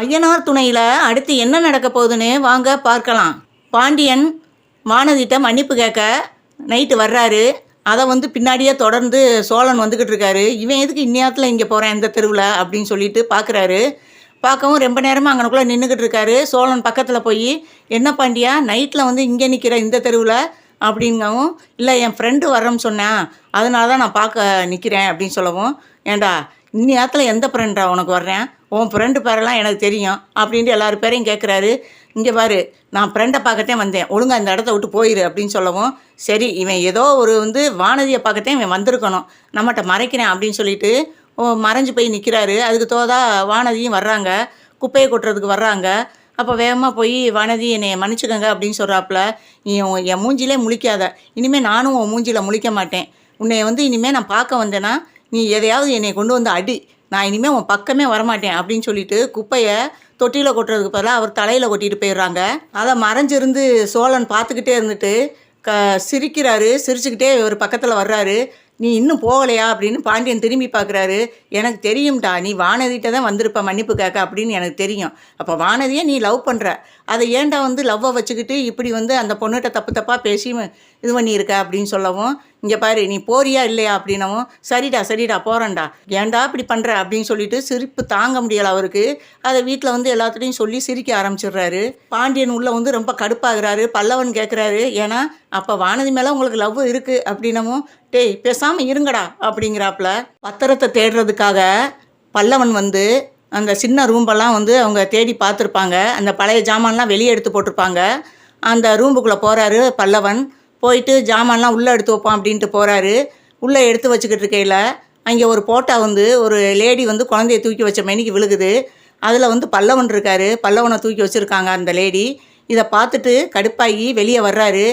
ஐயனார் துணையில் அடுத்து என்ன நடக்க போகுதுன்னு வாங்க பார்க்கலாம். பாண்டியன் வானதிட்ட மன்னிப்பு கேட்க நைட்டு வர்றாரு. அதை வந்து பின்னாடியே தொடர்ந்து சோழன் வந்துக்கிட்டு இருக்காரு. இவன் எதுக்கு இந்நேரத்தில் இங்கே போகிறேன் இந்த தெருவில் அப்படின்னு சொல்லிட்டு பார்க்குறாரு பார்க்கவும் ரொம்ப நேரமாக அங்கனக்குள்ளே நின்றுக்கிட்டு இருக்காரு. சோழன் பக்கத்தில் போய் என்ன பாண்டியா நைட்டில் வந்து இங்கே நிற்கிற இந்த தெருவில்? அப்படிங்கவும் இல்லை என் ஃப்ரெண்டு வரோம்னு சொன்னேன். அதனால தான் நான் பார்க்க நிற்கிறேன் அப்படின்னு சொல்லவும் ஏண்டா இந்நேரத்தில் எந்த ஃப்ரெண்டா உனக்கு வர்றேன்? உன் ஃப்ரெண்டு பேரெல்லாம் எனக்கு தெரியும் அப்படின்ட்டு எல்லார் பேரையும் கேட்குறாரு இங்கே பாரு நான் ஃப்ரெண்டை பார்க்கத்தே வந்தேன். ஒழுங்காக இந்த இடத்த விட்டு போயிரு அப்படின்னு சொல்லவும் சரி இவன் ஏதோ ஒரு வந்து வானதியை பார்க்கத்தே இவன் வந்திருக்கணும். நம்மகிட்ட மறைக்கிறேன் அப்படின்னு சொல்லிட்டு ஓ, மறைஞ்சு போய் நிற்கிறாரு அதுக்கு தோதா வானதியும் வர்றாங்க. குப்பையை கொட்டுறதுக்கு வர்றாங்க. அப்போ வேகமாக போய் வானதி என்னை மன்னிச்சுக்கோங்க அப்படின்னு சொல்கிறாப்புல நீ என் மூஞ்சிலே முழிக்காத. இனிமேல் நானும் உன் மூஞ்சியில் முழிக்க மாட்டேன். உன்னை வந்து இனிமேல் நான் பார்க்க வந்தேன்னா நீ எதையாவது என்னை கொண்டு வந்து அடி. நான் இனிமேல் உன் பக்கமே வரமாட்டேன் அப்படின்னு சொல்லிட்டு குப்பையை தொட்டியில் கொட்டுறதுக்கு பதிலாக அவர் தலையில் கொட்டிட்டு போயிடுறாங்க. அதை மறைஞ்சிருந்து சோழன் பார்த்துக்கிட்டே இருந்துட்டு க சிரிக்கிறாரு. சிரிச்சுக்கிட்டே இவர் பக்கத்தில் வர்றாரு. நீ இன்னும் போகலையா அப்படின்னு பாண்டியன் திரும்பி பார்க்குறாரு. எனக்கு தெரியும்டா நீ வானதிட்ட தான் வந்திருப்ப மன்னிப்பு கேட்க அப்படின்னு எனக்கு தெரியும். அப்போ வானதியை நீ லவ் பண்ணுற அதை ஏன்டா வந்து லவ்வை வச்சுக்கிட்டு இப்படி வந்து அந்த பொண்ணுகிட்ட தப்பு தப்பாக பேசி இது பண்ணியிருக்க அப்படின்னு சொல்லவும் இங்கே பாரு நீ போறியா இல்லையா அப்படின்னவும் சரிடா சரிடா போகிறேன்டா ஏன்டா இப்படி பண்ணுற அப்படின்னு சொல்லிட்டு சிரிப்பு தாங்க முடியலை அவருக்கு. அதை வீட்டில் வந்து எல்லாத்துட்டையும் சொல்லி சிரிக்க ஆரம்பிச்சிடுறாரு. பாண்டியன் உள்ள வந்து ரொம்ப கடுப்பாகிறாரு பல்லவன் கேட்குறாரு ஏன்னா அப்போ வானதி மேலே உங்களுக்கு லவ் இருக்குது அப்படின்னவும் டேய் பேசாமல் இருங்கடா அப்படிங்கிறாப்புல. பத்திரத்தை தேடுறதுக்காக பல்லவன் வந்து அந்த சின்ன ரூம்பெல்லாம் வந்து அவங்க தேடி பார்த்துருப்பாங்க. அந்த பழைய ஜாமான்லாம் வெளியே எடுத்து போட்டிருப்பாங்க. அந்த ரூம்புக்குள்ளே போகிறாரு பல்லவன். போயிட்டு ஜாமான்லாம் உள்ளே எடுத்து வைப்பான் அப்படின்ட்டு போகிறாரு உள்ளே எடுத்து வச்சுக்கிட்டு இருக்கையில் அங்கே ஒரு போட்டா வந்து ஒரு லேடி வந்து குழந்தைய தூக்கி வச்ச மெனிக்கு விழுகுது. அதில் வந்து பல்லவன் இருக்காரு. பல்லவனை தூக்கி வச்சுருக்காங்க அந்த லேடி. இதை பார்த்துட்டு கடுப்பாகி வெளியே வர்றாரு.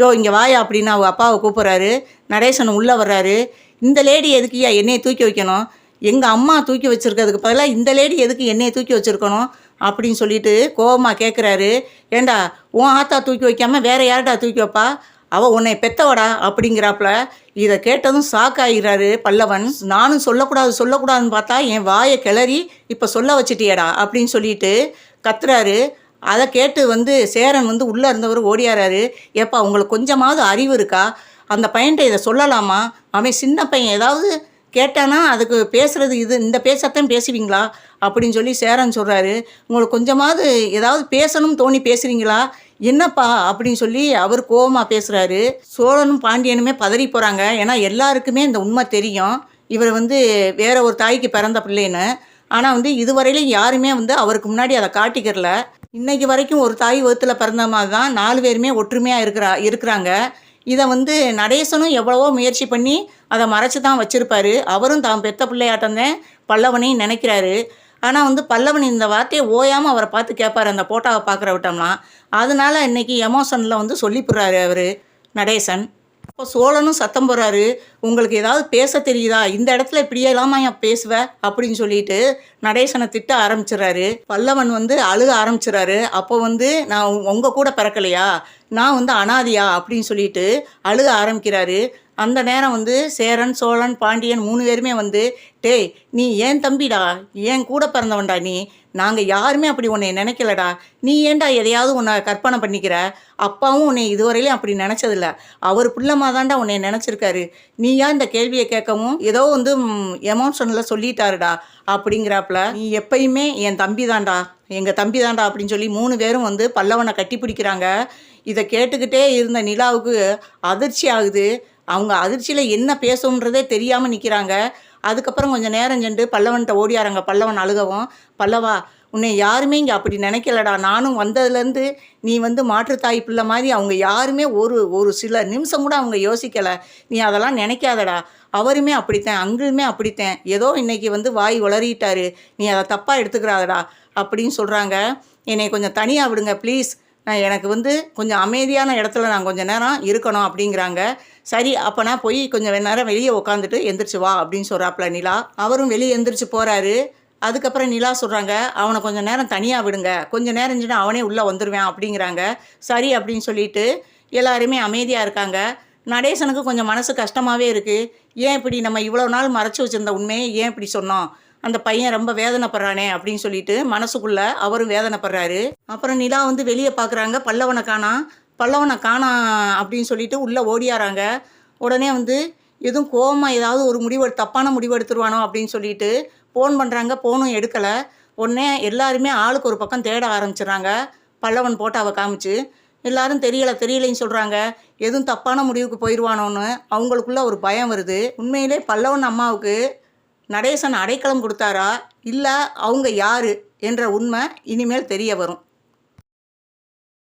யோ இங்கே வாயா அப்படின்னு அவங்க அப்பாவை கூப்பிட்றாரு. நடேசன் உள்ளே வர்றாரு. இந்த லேடி எதுக்குயா என்னையை தூக்கி வைக்கணும்? எங்கள் அம்மா தூக்கி வச்சுருக்கிறதுக்கு பதிலாக இந்த லேடி எதுக்கு என்னையை தூக்கி வச்சுருக்கணும்? அப்படின்னு சொல்லிட்டு கோபமாக கேட்குறாரு ஏண்டா உன் ஆத்தா தூக்கி வைக்காம வேறு யார்டா தூக்கி வைப்பா? அவள் உன்னை பெத்தவடா அப்படிங்கிறாப்புல. இதை கேட்டதும் ஷாக் பல்லவன். நானும் சொல்லக்கூடாது சொல்லக்கூடாதுன்னு பார்த்தா என் வாயை கிளறி இப்போ சொல்ல வச்சிட்டியடா அப்படின்னு சொல்லிட்டு கத்துறாரு. அதை கேட்டு வந்து சேரன் வந்து உள்ளே இருந்தவர் ஓடியாராரு. ஏப்பா உங்களுக்கு கொஞ்சமாவது அறிவு இருக்கா? அந்த பையன்ட்ட இதை சொல்லலாமா? அவன் சின்ன பையன். ஏதாவது கேட்டானா அதுக்கு பேசுகிறது இது இந்த பேசத்தான் பேசுவீங்களா? அப்படின்னு சொல்லி சேரன் சொல்கிறாரு உங்களுக்கு கொஞ்சமாவது ஏதாவது பேசணும்னு தோணி பேசுகிறீங்களா என்னப்பா அப்படின்னு சொல்லி அவர் கோபமாக பேசுகிறாரு சோழனும் பாண்டியனுமே பதறி போகிறாங்க ஏன்னா எல்லாருக்குமே இந்த உண்மை தெரியும். இவர் வந்து வேற ஒரு தாய்க்கு பிறந்த பிள்ளைன்னு. ஆனால் வந்து இதுவரையிலும் யாருமே வந்து அவருக்கு முன்னாடி அதை காட்டிக்கிறல. இன்னைக்கு வரைக்கும் ஒரு தாய் வகுத்தில் பிறந்த மாதிரி தான் நாலு பேருமே ஒற்றுமையாக இருக்கிறா இருக்கிறாங்க. இதை வந்து நடேசனும் எவ்வளவோ முயற்சி பண்ணி அதை மறைச்சு தான் வச்சுருப்பாரு. அவரும் தான் பெத்த பிள்ளையாட்டம் தான் பல்லவனையும் நினைக்கிறாரு. ஆனால் வந்து பல்லவன் இந்த வார்த்தையை ஓயாமல் அவரை பார்த்து கேட்பாரு. அந்த போட்டாவை பார்க்குற விட்டோம்லாம் அதனால இன்னைக்கு எமோஷனில் வந்து சொல்லிப்புடுறாரு அவர் நடேசன். இப்போ சோழனும் சத்தம் போடுறாரு. உங்களுக்கு ஏதாவது பேச தெரியுதா? இந்த இடத்துல இப்படியே இல்லாமல் என் பேசுவ? அப்படின்னு சொல்லிட்டு நடேசனை திட்ட ஆரம்பிச்சிடுறாரு. பல்லவன் வந்து அழுக ஆரம்பிச்சிடுறாரு. அப்போ வந்து நான் உங்கள் கூட பிறக்கலையா? நான் வந்து அனாதியா? அப்படின்னு சொல்லிட்டு அழுக ஆரம்பிக்கிறாரு. அந்த நேரம் வந்து சேரன் சோழன் பாண்டியன் மூணு பேருமே வந்து டேய் நீ ஏன் தம்பிடா? ஏன் கூட பிறந்தவன்டா நீ? நாங்கள் யாருமே அப்படி உன்னை நினைக்கலடா. நீ ஏன்டா எதையாவது உன்னை கற்பனை பண்ணிக்கிற? அப்பாவும் உன்னை இதுவரையிலும் அப்படி நினச்சதில்ல. அவர் பிள்ளைமா தான்டா உன்னை நினச்சிருக்காரு. நீ ஏன் இந்த கேள்வியை கேட்கவும் ஏதோ வந்து எமோஷனில் சொல்லிட்டாருடா அப்படிங்கிறாப்புல. நீ எப்பயுமே என் தம்பி தான்டா. எங்கள் தம்பி தான்டா அப்படின்னு சொல்லி மூணு பேரும் வந்து பல்லவனை கட்டி பிடிக்கிறாங்க. இதை கேட்டுக்கிட்டே இருந்த நிலாவுக்கு அதிர்ச்சி ஆகுது. அவங்க அதிர்ச்சியில் என்ன பேசணுன்றதே தெரியாமல் நிற்கிறாங்க அதுக்கப்புறம் கொஞ்சம் நேரம் சென்று பல்லவன்கிட்ட ஓடியாராங்க. பல்லவன் அழுகவும் பல்லவா உன்னை யாருமே இங்கே அப்படி நினைக்கலடா. நானும் வந்ததுலேருந்து நீ வந்து மாற்றுத்தாய் பிள்ளை மாதிரி அவங்க யாருமே ஒரு ஒரு சில நிமிஷம் கூட அவங்க யோசிக்கலை. நீ அதெல்லாம் நினைக்காதடா. அவருமே அப்படித்தேன் அங்கிளுமே அப்படித்தேன். ஏதோ இன்னைக்கு வந்து வாய் வளரிட்டாரு. நீ அதை தப்பாக எடுத்துக்கிறாதடா. அப்படின்னு சொல்கிறாங்க என்னை கொஞ்சம் தனியாக விடுங்க ப்ளீஸ் நான் எனக்கு வந்து கொஞ்சம் அமைதியான இடத்துல நான் கொஞ்சம் நேரம் இருக்கணும் அப்படிங்கிறாங்க. சரி அப்போ நான் போய் கொஞ்சம் நேரம் வெளியே உட்காந்துட்டு எந்திரிச்சு வா அப்படின்னு சொல்கிறாப்புல நிலா. அவரும் வெளியே எந்திரிச்சு போகிறாரு அதுக்கப்புறம் நிலா சொல்கிறாங்க அவனை கொஞ்சம் நேரம் தனியாக விடுங்க. கொஞ்சம் நேரம் இருந்துச்சுன்னா அவனே உள்ளே வந்துடுவேன் அப்படிங்கிறாங்க. சரி அப்படின்னு சொல்லிட்டு எல்லாருமே அமைதியாக இருக்காங்க. நடேசனுக்கு கொஞ்சம் மனசு கஷ்டமாகவே இருக்குது ஏன் இப்படி நம்ம இவ்வளோ நாள் மறைச்சி வச்சுருந்த உண்மையை ஏன் இப்படி சொன்னோம்? அந்த பையன் ரொம்ப வேதனைப்படுறானே அப்படின்னு சொல்லிட்டு மனசுக்குள்ள அவரும் வேதனைப்படுறாரு. அப்புறம் நிலா வந்து வெளியே பார்க்குறாங்க பல்லவனை காணா பல்லவனை காணா அப்படின்னு சொல்லிட்டு உள்ளே ஓடியாராங்க. உடனே வந்து எதுவும் கோவமாக ஏதாவது ஒரு முடிவு தப்பான முடிவு எடுத்துருவானோ அப்படின்னு சொல்லிட்டு ஃபோன் பண்ணுறாங்க ஃபோனும் எடுக்கலை. உடனே எல்லாருமே ஆளுக்கு ஒரு பக்கம் தேட ஆரம்பிச்சிடுறாங்க. பல்லவன் போட்டாவை காமிச்சு எல்லாரும் தெரியலை தெரியலைன்னு சொல்கிறாங்க எதுவும் தப்பான முடிவுக்கு போயிடுவானோன்னு அவங்களுக்குள்ள ஒரு பயம் வருது. உண்மையிலே பல்லவன் அம்மாவுக்கு நடேசன் அடைக்கலம் கொடுத்தாரா? இல்லை அவங்க யாரு? என்ற உண்மை இனிமேல் தெரிய வரும்.